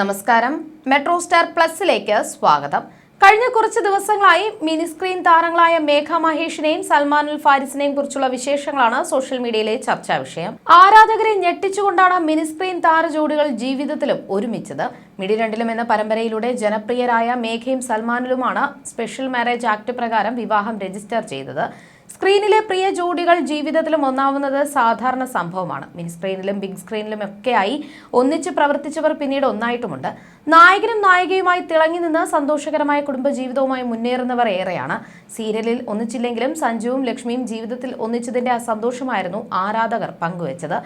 നമസ്കാരം. Metro star പ്ലസിലേക്ക് സ്വാഗതം. കഴിഞ്ഞ കുറച്ച് ദിവസങ്ങളായി മിനി സ്ക്രീൻ താരങ്ങളായ മേഘ മഹേഷിനെയും സൽമാനുൽ ഫാരിസിനെയും കുറിച്ചുള്ള വിശേഷങ്ങളാണ് സോഷ്യൽ മീഡിയയിലെ ചർച്ചാ വിഷയം. ആരാധകരെ ഞെട്ടിച്ചുകൊണ്ടാണ് മിനി സ്ക്രീൻ താരജോഡികൾ ജീവിതത്തിലും ഒരുമിച്ചത്. മിഡി രണ്ടിലും എന്ന പരമ്പരയിലൂടെ ജനപ്രിയരായ മേഘയും സൽമാനിലുമാണ് സ്പെഷ്യൽ മാരേജ് ആക്ട് പ്രകാരം വിവാഹം രജിസ്റ്റർ ചെയ്തത്. സ്ക്രീനിലെ പ്രിയ ജോഡികൾ ജീവിതത്തിലും ഒന്നാവുന്നത് സാധാരണ സംഭവമാണ്. മിനി സ്ക്രീനിലും ബിഗ് സ്ക്രീനിലും ഒക്കെയായി ഒന്നിച്ച് പ്രവർത്തിച്ചവർ പിന്നീട് ഒന്നായിട്ടുമുണ്ട്. നായകനും നായികയുമായി തിളങ്ങി നിന്ന് സന്തോഷകരമായ കുടുംബജീവിതവുമായി മുന്നേറുന്നവർ ഏറെയാണ്. സീരിയലിൽ ഒന്നിച്ചില്ലെങ്കിലും സഞ്ജുവും ലക്ഷ്മിയും ജീവിതത്തിൽ ഒന്നിച്ചതിന്റെ സന്തോഷമായിരുന്നു ആരാധകർ പങ്കുവച്ചത്.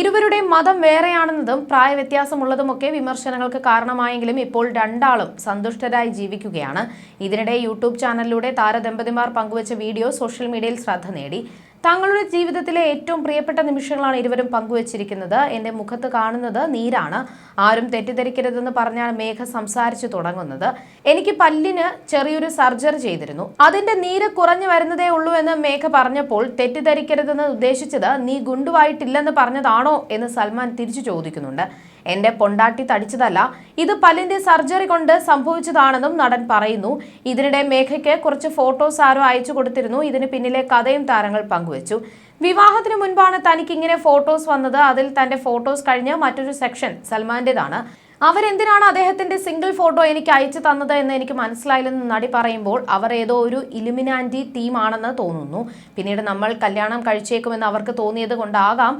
ഇരുവരുടെയും മതം വേറെയാണെന്നതും പ്രായവ്യത്യാസമുള്ളതുമൊക്കെ വിമർശനങ്ങൾക്ക് കാരണമായെങ്കിലും ഇപ്പോൾ രണ്ടാളും സന്തുഷ്ടരായി ജീവിക്കുകയാണ്. ഇതിനിടെ യൂട്യൂബ് ചാനലിലൂടെ താരദമ്പതിമാർ പങ്കുവച്ച വീഡിയോ സോഷ്യൽ മീഡിയയിൽ ശ്രദ്ധ നേടി. തങ്ങളുടെ ജീവിതത്തിലെ ഏറ്റവും പ്രിയപ്പെട്ട നിമിഷങ്ങളാണ് ഇരുവരും പങ്കുവച്ചിരിക്കുന്നത്. എന്റെ മുഖത്ത് കാണുന്നത് നീരാണ്. ആരും തെറ്റിദ്ധരിക്കരുതെന്ന് പറഞ്ഞാണ് മേഘ സംസാരിച്ചു തുടങ്ങുന്നത്. എനിക്ക് പല്ലിന് ചെറിയൊരു സർജറി ചെയ്തിരുന്നു. അതിന്റെ നീര് കുറഞ്ഞു വരുന്നതേ ഉള്ളൂ എന്ന് മേഘ പറഞ്ഞപ്പോൾ തെറ്റിദ്ധരിക്കരുതെന്ന് ഉദ്ദേശിച്ചത് നീ ഗുണ്ടുവായിട്ടില്ലെന്ന് പറഞ്ഞതാണോ എന്ന് സൽമാൻ തിരിച്ചു ചോദിക്കുന്നുണ്ട്. എന്റെ പൊണ്ടാട്ടി തടിച്ചതല്ല ഇത് പല്ലിന്റെ സർജറി കൊണ്ട് സംഭവിച്ചതാണെന്നും നടൻ പറയുന്നു. ഇതിനിടെ മേഘയ്ക്ക് കുറച്ച് ഫോട്ടോസ് ആരോ അയച്ചു കൊടുത്തിരുന്നു. ഇതിന് പിന്നിലെ കഥയും താരങ്ങൾ പങ്കുവച്ചു. വിവാഹത്തിന് മുൻപാണ് തനിക്ക് ഇങ്ങനെ ഫോട്ടോസ് വന്നത്. അതിൽ തന്റെ ഫോട്ടോസ് കഴിഞ്ഞ മറ്റൊരു സെക്ഷൻ സൽമാന്റേതാണ്. അവരെന്തിനാണ് അദ്ദേഹത്തിന്റെ സിംഗിൾ ഫോട്ടോ എനിക്ക് അയച്ചു തന്നത് എന്ന് എനിക്ക് മനസ്സിലായില്ലെന്ന് നടി പറയുമ്പോൾ അവർ ഏതോ ഒരു ഇലുമിനാന്റി തീമാണെന്ന് തോന്നുന്നു. പിന്നീട് നമ്മൾ കല്യാണം കഴിച്ചേക്കുമെന്ന് അവർക്ക് തോന്നിയത് കൊണ്ടാകാം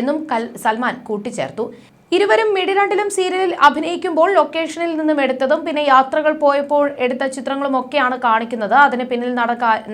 എന്നും സൽമാൻ കൂട്ടിച്ചേർത്തു. ഇരുവരും മിടിരണ്ടിലും സീരിയലിൽ അഭിനയിക്കുമ്പോൾ ലൊക്കേഷനിൽ നിന്നും എടുത്തതും പിന്നെ യാത്രകൾ പോയപ്പോൾ എടുത്ത ചിത്രങ്ങളും ഒക്കെയാണ് കാണിക്കുന്നത്. അതിന് പിന്നിൽ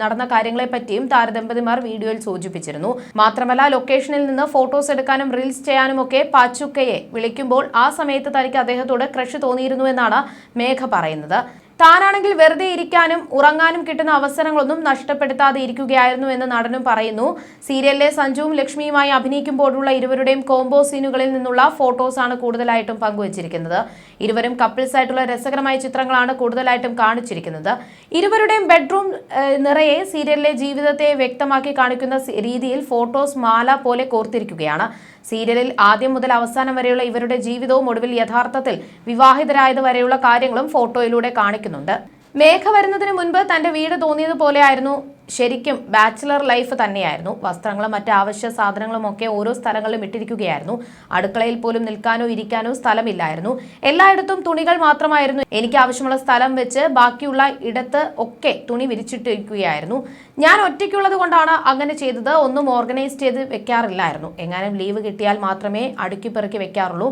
നടന്ന കാര്യങ്ങളെ പറ്റിയും താരദമ്പതിമാർ വീഡിയോയിൽ സൂചിപ്പിച്ചിരുന്നു. മാത്രമല്ല ലൊക്കേഷനിൽ നിന്ന് ഫോട്ടോസ് എടുക്കാനും റീൽസ് ചെയ്യാനും ഒക്കെ പാച്ചുക്കയെ വിളിക്കുമ്പോൾ ആ സമയത്ത് തനിക്ക് അദ്ദേഹത്തോട് ക്രഷ് തോന്നിയിരുന്നു എന്നാണ് മേഘ പറയുന്നത്. താനാണെങ്കിൽ വെറുതെ ഇരിക്കാനും ഉറങ്ങാനും കിട്ടുന്ന അവസരങ്ങളൊന്നും നഷ്ടപ്പെടുത്താതെ ഇരിക്കുകയായിരുന്നു എന്ന് നടനും പറയുന്നു. സീരിയലിലെ സഞ്ജുവും ലക്ഷ്മിയുമായി അഭിനയിക്കുമ്പോഴുള്ള ഇരുവരുടെയും കോംബോ സീനുകളിൽ നിന്നുള്ള ഫോട്ടോസാണ് കൂടുതലായിട്ടും പങ്കുവച്ചിരിക്കുന്നത്. ഇരുവരും കപ്പിൾസ് ആയിട്ടുള്ള രസകരമായ ചിത്രങ്ങളാണ് കൂടുതലായിട്ടും കാണിച്ചിരിക്കുന്നത്. ഇരുവരുടെയും ബെഡ്റൂം നിറയെ സീരിയലിലെ ജീവിതത്തെ വ്യക്തമാക്കി കാണിക്കുന്ന രീതിയിൽ ഫോട്ടോസ് മാല പോലെ കോർത്തിരിക്കുകയാണ്. സീരിയലിൽ ആദ്യം മുതൽ അവസാനം വരെയുള്ള ഇവരുടെ ജീവിതവും ഒടുവിൽ യഥാർത്ഥത്തിൽ വിവാഹിതരായത് വരെയുള്ള കാര്യങ്ങളും ഫോട്ടോയിലൂടെ കാണിക്കുന്നുണ്ട് മേഘ വരുന്നതിന് മുൻപ് തന്റെ വീട് തോന്നിയതുപോലെയായിരുന്നു ശരിക്കും ബാച്ചിലർ ലൈഫ് തന്നെയായിരുന്നു. വസ്ത്രങ്ങളും മറ്റ് ആവശ്യ സാധനങ്ങളും ഒക്കെ ഓരോ സ്ഥലങ്ങളിലും ഇട്ടിരിക്കുകയായിരുന്നു. അടുക്കളയിൽ പോലും നിൽക്കാനോ ഇരിക്കാനോ സ്ഥലമില്ലായിരുന്നു. എല്ലായിടത്തും തുണികൾ മാത്രമായിരുന്നു എനിക്ക് ആവശ്യമുള്ള സ്ഥലം വെച്ച് ബാക്കിയുള്ള ഇടത്ത് ഒക്കെ തുണി വിരിച്ചിട്ടിരിക്കുകയായിരുന്നു. ഞാൻ ഒറ്റയ്ക്കുള്ളത് കൊണ്ടാണ് അങ്ങനെ ചെയ്തത്. ഒന്നും ഓർഗനൈസ് ചെയ്ത് വെക്കാറില്ലായിരുന്നു. എങ്ങാനും ലീവ് കിട്ടിയാൽ മാത്രമേ അടുക്കി പെറുക്കി വെക്കാറുള്ളൂ.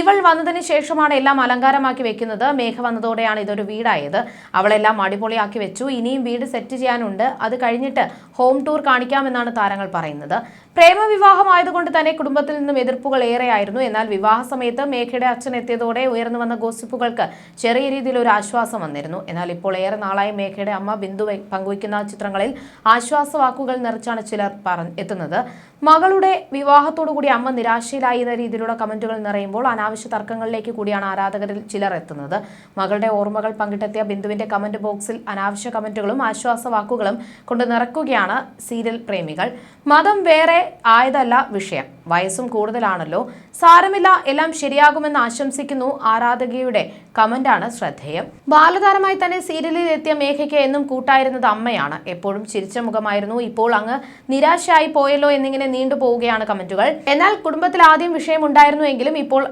ഇവൾ വന്നതിന് ശേഷമാണ് എല്ലാം അലങ്കാരമാക്കി വെക്കുന്നത്. മേഘ വന്നതോടെയാണ് ഇതൊരു വീടായത്. അവളെല്ലാം അടിപൊളിയാക്കി വെച്ചു. ഇനിയും വീട് സെറ്റ് ചെയ്യാനുണ്ട്. അത് കഴിഞ്ഞിട്ട് ഹോം ടൂർ കാണിക്കാമെന്നാണ് താരങ്ങൾ പറയുന്നത്. പ്രേമവിവാഹമായതുകൊണ്ട് തന്നെ കുടുംബത്തിൽ നിന്നും എതിർപ്പുകൾ ഏറെയായിരുന്നു. എന്നാൽ വിവാഹ സമയത്ത് മേഘയുടെ അച്ഛൻ എത്തിയതോടെ ഉയർന്നു വന്ന ഗോസിപ്പുകൾക്ക് ചെറിയ രീതിയിൽ ഒരു ആശ്വാസം വന്നിരുന്നു. എന്നാൽ ഇപ്പോൾ ഏറെ നാളായി മേഘയുടെ അമ്മ ബിന്ദു പങ്കുവയ്ക്കുന്ന ചിത്രങ്ങളിൽ ആശ്വാസവാക്കുകൾ നിറച്ചാണ് ചിലർ എത്തുന്നത്. മകളുടെ വിവാഹത്തോടു കൂടി അമ്മ നിരാശയിലായി എന്ന രീതിയിലുള്ള കമന്റുകൾ നിറയുമ്പോൾ അനാവശ്യ തർക്കങ്ങളിലേക്ക് കൂടിയാണ് ആരാധകരിൽ ചിലർ എത്തുന്നത്. മകളുടെ ഓർമ്മകൾ പങ്കിട്ടെത്തിയ ബിന്ദുവിന്റെ കമന്റ് ബോക്സിൽ അനാവശ്യ കമന്റുകളും ആശ്വാസവാക്കുകളും കൊണ്ട് നിറക്കുകയാണ് സീരിയൽ പ്രേമികൾ. മതം വേറെ ആയതല്ല വിഷയം. വയസ്സും കൂടുതലാണല്ലോ. സാരമില്ല എല്ലാം ശരിയാകുമെന്ന് ആശംസിക്കുന്നു ആരാധകയുടെ കമന്റാണ് ശ്രദ്ധേയം. ബാലതാരമായി തന്നെ സീരിയലിൽ എത്തിയ മേഘയ്ക്ക് എന്നും കൂട്ടായിരുന്നത് അമ്മയാണ്. എപ്പോഴും ചിരിച്ച മുഖമായിരുന്നു. ഇപ്പോൾ അങ്ങ് നിരാശയായി പോയല്ലോ എന്നിങ്ങനെ നീണ്ടു പോവുകയാണ് കമന്റുകൾ. എന്നാൽ കുടുംബത്തിൽ ആദ്യം വിഷയം ഉണ്ടായിരുന്നുവെങ്കിലും ഇപ്പോൾ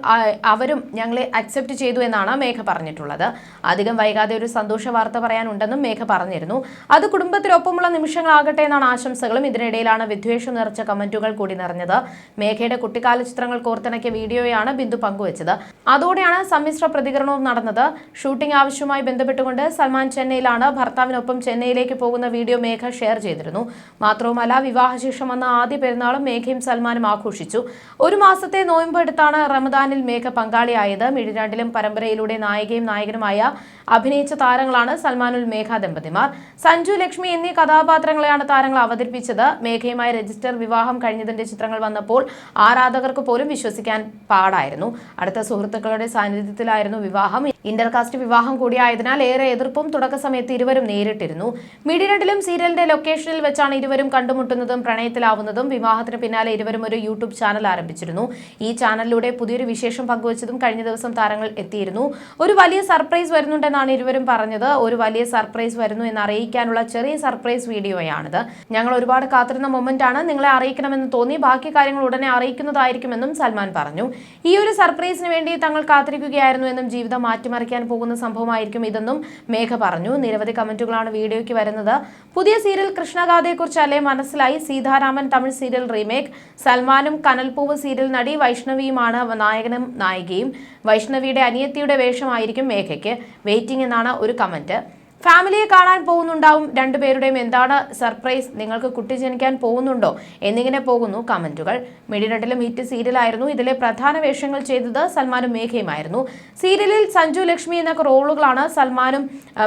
അവരും ഞങ്ങളെ അക്സെപ്റ്റ് ചെയ്തു എന്നാണ് മേഘ പറഞ്ഞിട്ടുള്ളത്. അധികം വൈകാതെ ഒരു സന്തോഷ വാർത്ത പറയാനുണ്ടെന്നും മേഘ പറഞ്ഞിരുന്നു. അത് കുടുംബത്തിനൊപ്പമുള്ള നിമിഷങ്ങളാകട്ടെ എന്നാണ് ആശംസകളും. ഇതിനിടയിലാണ് വിദ്വേഷം നിറച്ച കമന്റുകൾ കൂടി നിറഞ്ഞത്. മേഘയുടെ കുട്ടിക്കാല ചിത്രങ്ങൾ കോർത്തിണക്കിയ വീഡിയോയാണ് ബിന്ദു പങ്കുവച്ചത്. അതോടെയാണ് സമ്മിശ്ര പ്രതികരണവും നടന്നത്. ഷൂട്ടിംഗ് ആവശ്യവുമായി ബന്ധപ്പെട്ടുകൊണ്ട് സൽമാൻ ചെന്നൈയിലാണ് ഭർത്താവിനൊപ്പം ചെന്നൈയിലേക്ക് പോകുന്ന വീഡിയോ മേഘ ഷെയർ ചെയ്തിരുന്നു. മാത്രവുമല്ല വിവാഹശേഷം വന്ന ആദ്യ പെരുന്നാളും മേഘയും സൽമാനും ആഘോഷിച്ചു. ഒരു മാസത്തെ നോയമ്പ് എടുത്താണ് റമദാനിൽ മേഘ പങ്കാളിയായത്. മിഴിരണ്ടിലും പരമ്പരയിലൂടെ നായികയും നായകനുമായ അഭിനയിച്ച താരങ്ങളാണ് സൽമാനുൽ മേഘ ദമ്പതിമാർ. സഞ്ജു ലക്ഷ്മി എന്നീ കഥാപാത്രങ്ങളെയാണ് താരങ്ങൾ അവതരിപ്പിച്ചത്. മേഘയുമായി രജിസ്റ്റർ വിവാഹം കഴിഞ്ഞതിന്റെ ചിത്രങ്ങൾ വന്നപ്പോൾ ആരാധകർക്ക് പോലും വിശ്വസിക്കാൻ പാടായിരുന്നു. അടുത്ത സുഹൃത്തുക്കളുടെ സാന്നിധ്യത്തിലായിരുന്നു വിവാഹം. ഇന്റർകാസ്റ്റ് വിവാഹം കൂടിയായതിനാൽ ഏറെ എതിർപ്പും തുടക്ക സമയത്ത് ഇരുവരും നേരിട്ടിരുന്നു. മീഡിയനട്ടിലും സീരിയലിന്റെ ലൊക്കേഷനിൽ വെച്ചാണ് ഇരുവരും കണ്ടുമുട്ടുന്നതും പ്രണയത്തിലാവുന്നതും വിവാഹത്തിന് പിന്നാലെ ഇരുവരും ഒരു യൂട്യൂബ് ചാനൽ ആരംഭിച്ചിരുന്നു. ഈ ചാനലിലൂടെ പുതിയൊരു വിശേഷം പങ്കുവച്ചതും കഴിഞ്ഞ ദിവസം താരങ്ങൾ എത്തിയിരുന്നു. ഒരു വലിയ സർപ്രൈസ് വരുന്നുണ്ടെന്നാണ് ഇരുവരും പറഞ്ഞത്. ഒരു വലിയ സർപ്രൈസ് വരുന്നു എന്ന് അറിയിക്കാനുള്ള ചെറിയ സർപ്രൈസ് വീഡിയോയാണിത്. ഞങ്ങൾ ഒരുപാട് കാത്തിരുന്ന മൊമെന്റ് ആണ് നിങ്ങളെ അറിയിക്കണമെന്ന് തോന്നി. ബാക്കി കാര്യങ്ങൾ ഉടനെ അറിയിക്കുന്നതായിരിക്കുമെന്നും സൽമാൻ പറഞ്ഞു. ഈ ഒരു സർപ്രൈസിന് വേണ്ടി തങ്ങൾ കാത്തിരിക്കുകയായിരുന്നു എന്നും ജീവിതം മാറ്റിമറിക്കാൻ പോകുന്ന സംഭവമായിരിക്കും ഇതെന്നും മേഘ പറഞ്ഞു. നിരവധി കമന്റുകളാണ് വീഡിയോയ്ക്ക് വരുന്നത്. പുതിയ സീരിയൽ കൃഷ്ണഗാഥയെക്കുറിച്ചല്ലേ മനസ്സിലായി? Seetharaman Tamil serial remake. സൽമാനും Kanalpoovu serial നടി വൈഷ്ണവിയുമാണ് നായകനും നായികയും. വൈഷ്ണവിയുടെ അനിയത്തിയുടെ വേഷമായിരിക്കും മേഘയ്ക്ക്. വെയിറ്റിംഗ് എന്നാണ് ഒരു കമന്റ്. ഫാമിലിയെ കാണാൻ പോകുന്നുണ്ടാവും രണ്ടുപേരുടെയും. എന്താണ് സർപ്രൈസ്? നിങ്ങൾക്ക് കുട്ടി ജനിക്കാൻ പോകുന്നുണ്ടോ? എന്നിങ്ങനെ പോകുന്നു കമന്റുകൾ. മിഡിനട്ടിലും ഹിറ്റ് സീരിയലായിരുന്നു. ഇതിലെ പ്രധാന വേഷങ്ങൾ ചെയ്തത് സൽമാനും മേഘയുമായിരുന്നു സീരിയലിൽ സഞ്ജു ലക്ഷ്മി എന്ന റോളുകളാണ് സൽമാനും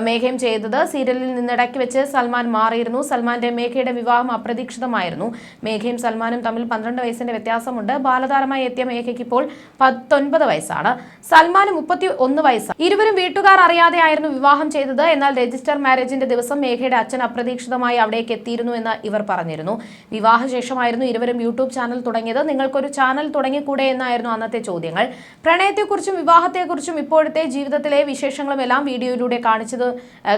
മേഘയും ചെയ്തത്. സീരിയലിൽ നിന്നിടയ്ക്ക് വെച്ച് സൽമാൻ മാറിയിരുന്നു. സൽമാന്റെ മേഘയുടെ വിവാഹം അപ്രതീക്ഷിതമായിരുന്നു. മേഘയും സൽമാനും തമ്മിൽ പന്ത്രണ്ട് വയസ്സിന്റെ വ്യത്യാസമുണ്ട്. ബാലതാരമായി എത്തിയ മേഘയ്ക്ക് ഇപ്പോൾ പത്തൊൻപത് വയസ്സാണ്. സൽമാന് മുപ്പത്തി ഒന്ന് വയസ്സാണ്. ഇരുവരും വീട്ടുകാർ അറിയാതെയായിരുന്നു വിവാഹം ചെയ്തത്. എന്നാൽ രജിസ്റ്റർ മാരേജിന്റെ ദിവസം മേഘയുടെ അച്ഛൻ അപ്രതീക്ഷിതമായി അവിടേക്ക് എത്തിയിരുന്നു എന്ന് ഇവർ പറഞ്ഞിരുന്നു. വിവാഹശേഷമായിരുന്നു ഇരുവരും യൂട്യൂബ് ചാനൽ തുടങ്ങിയത്. നിങ്ങൾക്കൊരു ചാനൽ തുടങ്ങിക്കൂടെ എന്നായിരുന്നു അന്നത്തെ ചോദ്യങ്ങൾ. പ്രണയത്തെക്കുറിച്ചും വിവാഹത്തെക്കുറിച്ചും ഇപ്പോഴത്തെ ജീവിതത്തിലെ വിശേഷങ്ങളും എല്ലാം വീഡിയോയിലൂടെ കാണിച്ചത്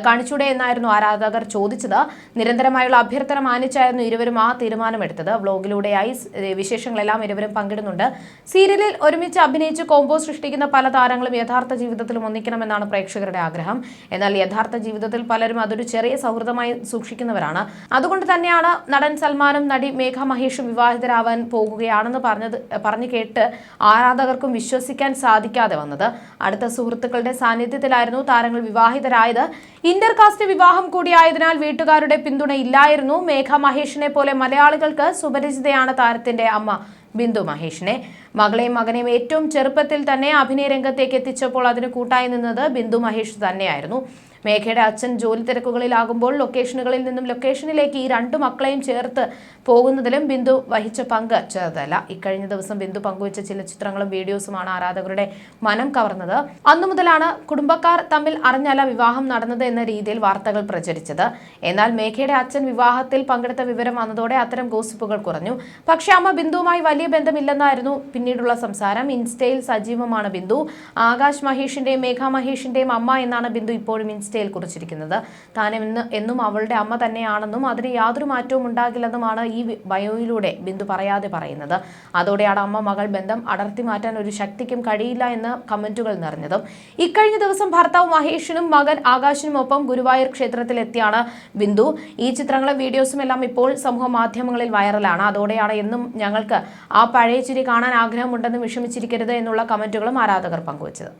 കാണിച്ചൂടെ എന്നായിരുന്നു ആരാധകർ ചോദിച്ചത്. നിരന്തരമായുള്ള അഭ്യർത്ഥന മാനിച്ചായിരുന്നു ഇരുവരും ആ തീരുമാനമെടുത്തത്. വ്ലോഗിലൂടെയായി വിശേഷങ്ങളെല്ലാം ഇരുവരും പങ്കിടുന്നുണ്ട്. സീരിയലിൽ ഒരുമിച്ച് അഭിനയിച്ച് കോംബോ സൃഷ്ടിക്കുന്ന പല താരങ്ങളും യഥാർത്ഥ ജീവിതത്തിലും ഒന്നിക്കണമെന്നാണ് പ്രേക്ഷകരുടെ ആഗ്രഹം. എന്നാൽ യഥാർത്ഥ ജീവിതത്തിൽ പലരും അതൊരു ചെറിയ സൗഹൃദമായി സൂക്ഷിക്കുന്നവരാണ്. അതുകൊണ്ട് തന്നെയാണ് നടൻ സൽമാനും നടി മേഘ മഹേഷും വിവാഹിതരാവാൻ പോകുകയാണെന്ന് പറഞ്ഞത് പറഞ്ഞു കേട്ട് ആരാധകർക്കും വിശ്വസിക്കാൻ സാധിക്കാതെ വന്നത്. അടുത്ത സുഹൃത്തുക്കളുടെ സാന്നിധ്യത്തിലായിരുന്നു താരങ്ങൾ വിവാഹിതരായത്. ഇന്റർകാസ്റ്റ് വിവാഹം കൂടിയായതിനാൽ വീട്ടുകാരുടെ പിന്തുണ ഇല്ലായിരുന്നു. മേഘ മഹേഷിനെ പോലെ മലയാളികൾക്ക് സുപരിചിതയാണ് താരത്തിന്റെ അമ്മ ബിന്ദു മഹേഷിനെ. മകളെയും മകനെയും ഏറ്റവും ചെറുപ്പത്തിൽ തന്നെ അഭിനയ രംഗത്തേക്ക് എത്തിച്ചപ്പോൾ അതിന് കൂട്ടായി നിന്നത് ബിന്ദു മഹേഷ് തന്നെയായിരുന്നു. മേഘയുടെ അച്ഛൻ ജോലി തിരക്കുകളിലാകുമ്പോൾ ലൊക്കേഷനുകളിൽ നിന്നും ലൊക്കേഷനിലേക്ക് ഈ രണ്ടു മക്കളെയും ചേർത്ത് പോകുന്നതിലും ബിന്ദു വഹിച്ച പങ്ക് ചെറുതല്ല ഇക്കഴിഞ്ഞ ദിവസം ബിന്ദു പങ്കുവച്ച ചില ചിത്രങ്ങളും വീഡിയോസുമാണ് ആരാധകരുടെ മനം കവർന്നത്. അന്നു മുതലാണ് കുടുംബക്കാർ തമ്മിൽ അറിഞ്ഞല്ല വിവാഹം നടന്നത് എന്ന രീതിയിൽ വാർത്തകൾ പ്രചരിച്ചത്. എന്നാൽ മേഘയുടെ അച്ഛൻ വിവാഹത്തിൽ പങ്കെടുത്ത വിവരം വന്നതോടെ അത്തരം ഗോസിപ്പുകൾ കുറഞ്ഞു. പക്ഷേ അമ്മ ബിന്ദുവുമായി വലിയ ബന്ധമില്ലെന്നായിരുന്നു പിന്നീടുള്ള സംസാരം. ഇൻസ്റ്റയിൽ സജീവമാണ് ബിന്ദു. ആകാശ് മഹേഷിന്റെയും മേഘ മഹേഷിന്റെയും അമ്മ എന്നാണ് ബിന്ദു ഇപ്പോഴും ഇൻസ്റ്റയിൽ കുറിച്ചിരിക്കുന്നത് താൻ എന്ന് എന്നും അവളുടെ അമ്മ തന്നെയാണെന്നും അതിന് യാതൊരു മാറ്റവും ഉണ്ടാകില്ലെന്നുമാണ് ഈ ബയോയിലൂടെ ബിന്ദു പറയാതെ പറയുന്നത്. അതോടെയാണ് അമ്മ മകൾ ബന്ധം അടർത്തി മാറ്റാൻ ഒരു ശക്തിക്കും കഴിയില്ല എന്ന് കമന്റുകൾ നിറഞ്ഞതും. ഇക്കഴിഞ്ഞ ദിവസം ഭർത്താവ് മഹേഷിനും മകൻ ആകാശിനും ഒപ്പം ഗുരുവായൂർ ക്ഷേത്രത്തിലെത്തിയാണ് ബിന്ദു. ഈ ചിത്രങ്ങളും വീഡിയോസും എല്ലാം ഇപ്പോൾ സമൂഹ മാധ്യമങ്ങളിൽ വൈറലാണ്. അതോടെയാണ് എന്നും ഞങ്ങൾക്ക് ആ പഴയ ചിരി കാണാൻ ആഗ്രഹമുണ്ടെന്ന് വിഷമിച്ചിരിക്കരുത് എന്നുള്ള കമന്റുകളും ആരാധകർ പങ്കുവച്ചത്.